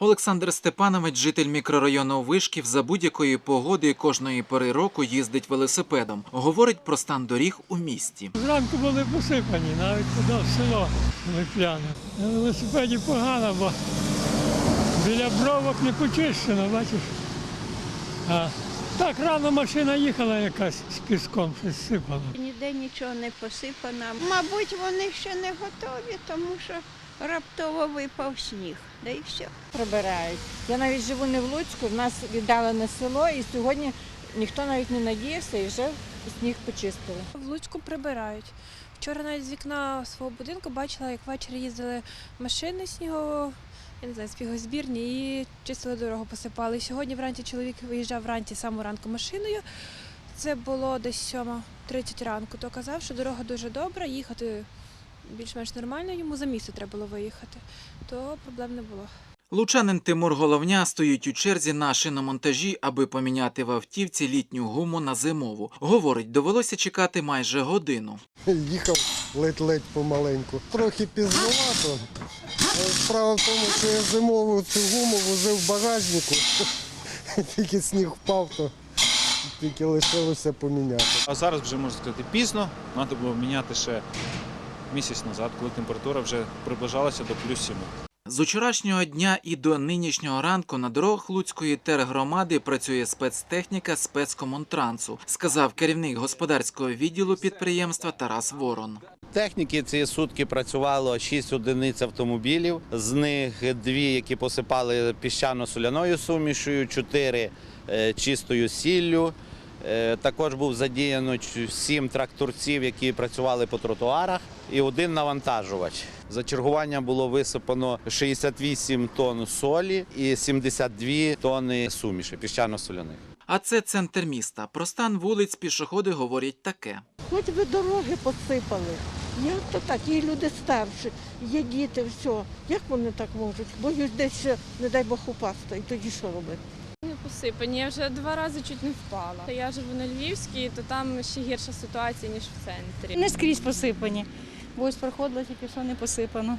Олександр Степанович, житель мікрорайону Вишків, за будь-якої погоди кожної пори року їздить велосипедом. Говорить про стан доріг у місті. Зранку були посипані, навіть туди в село Липляне. На велосипеді погано, бо біля бровок не почищено, бачиш. А так рано машина їхала якась з піском, щось сипало. Ніде нічого не посипано. Мабуть, вони ще не готові, тому що раптово випав сніг. Да і все. прибирають. Я навіть живу не в Луцьку, в нас віддалене село, і сьогодні ніхто навіть не надіявся і вже сніг почистили. В Луцьку прибирають. Вчора навіть з вікна свого будинку бачила, як ввечері їздили машини снігово, я не знаю, спігозбірні і чистили дорогу, посипали. І сьогодні вранці чоловік виїжджав вранці саму ранку машиною. Це було десь 7.30 ранку. То казав, що дорога дуже добра, їхати більш-менш нормально, йому за місто треба було виїхати, то проблем не було. Лучанин Тимур Головня стоїть у черзі на шиномонтажі, аби поміняти в автівці літню гуму на зимову. Говорить, довелося чекати майже годину. Їхав ледь-ледь помаленьку. Трохи пізнувато. Але Справа в тому, що я зимову цю гуму возив в багажнику. Тільки сніг впав, то тільки лишилося поміняти. А зараз вже можна сказати пізно. Треба було міняти ще місяць назад, коли температура вже приближалася до плюс 7. З учорашнього дня і до нинішнього ранку на дорогах Луцької тергромади працює спецтехніка спецкомунтрансу, сказав керівник господарського відділу підприємства Тарас Ворон. Техніки ці сутки працювало 6 одиниць автомобілів. З них дві, які посипали піщано-соляною сумішою, чотири е, чистою сіллю. Е, Також був задіяно сім тракторців, які працювали по тротуарах, і один навантажувач. За чергування було висипано 68 тонн солі і 72 тонни суміші піщано-соляних. А це центр міста. Про стан вулиць пішоходи говорять таке. Хоч би дороги посипали. Як то так? Є люди старші, є діти, все. Як вони так можуть? Боюсь десь, не дай Бог, упасти. І тоді що робити? Не посипані. Я вже два рази чуть не впала. Я живу на Львівській, то там ще гірша ситуація, ніж в центрі. Не скрізь посипані. Бо ось проходила тільки що не посипано.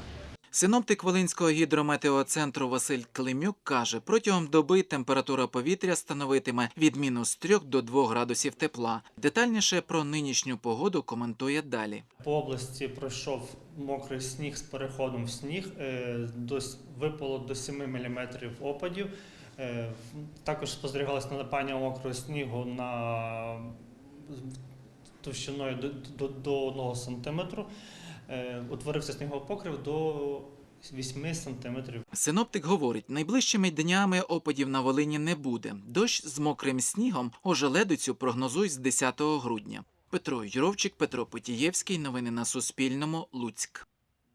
Синоптик Волинського гідрометеоцентру Василь Климюк каже, протягом доби температура повітря становитиме від мінус 3 до 2 градусів тепла. Детальніше про нинішню погоду коментує далі. По області пройшов мокрий сніг з переходом в сніг. е, випало до 7 мм опадів. Е, Також спостерігалось налипання мокрого снігу на товщиною до, до, до 1 см. Утворився сніговий покрив до 8 см. Синоптик говорить, найближчими днями опадів на Волині не буде. Дощ з мокрим снігом ожеледицю прогнозують з 10 грудня. Петро Юровчик, Петро Потієвський. Новини на Суспільному. Луцьк.